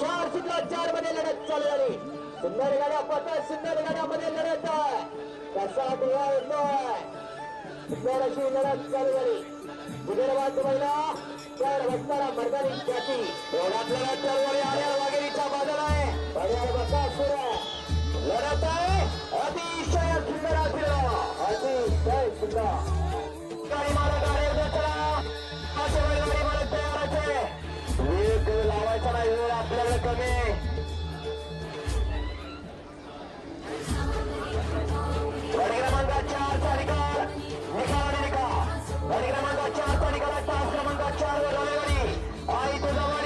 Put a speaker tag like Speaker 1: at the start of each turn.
Speaker 1: चार सुद्धा चारमध्ये लढत चालू झाली. सुंदर गाड्या पता सुंदर गाड्यामध्ये लढत आहे. कसा डोळा येतोय सुंदर अशी लढत चालू झाली. विदर्भात महिला तर बसणारा मर्दानी जाती एवढ्यात लढत चालू चळवळी आर्या वाघेरीच्या बाजूला आहे. पर्याय बसा सुरू लढत आहे. अतिशय सुंदर असेल. अतिशय सुंदर. जरा वेळ आपल्याला कमी गाडी क्रमांक चारचा निकाल निकाल निकाल गाडी क्रमांक चारचा निकाल तास क्रमांक चार वर गाडी आई तुझावा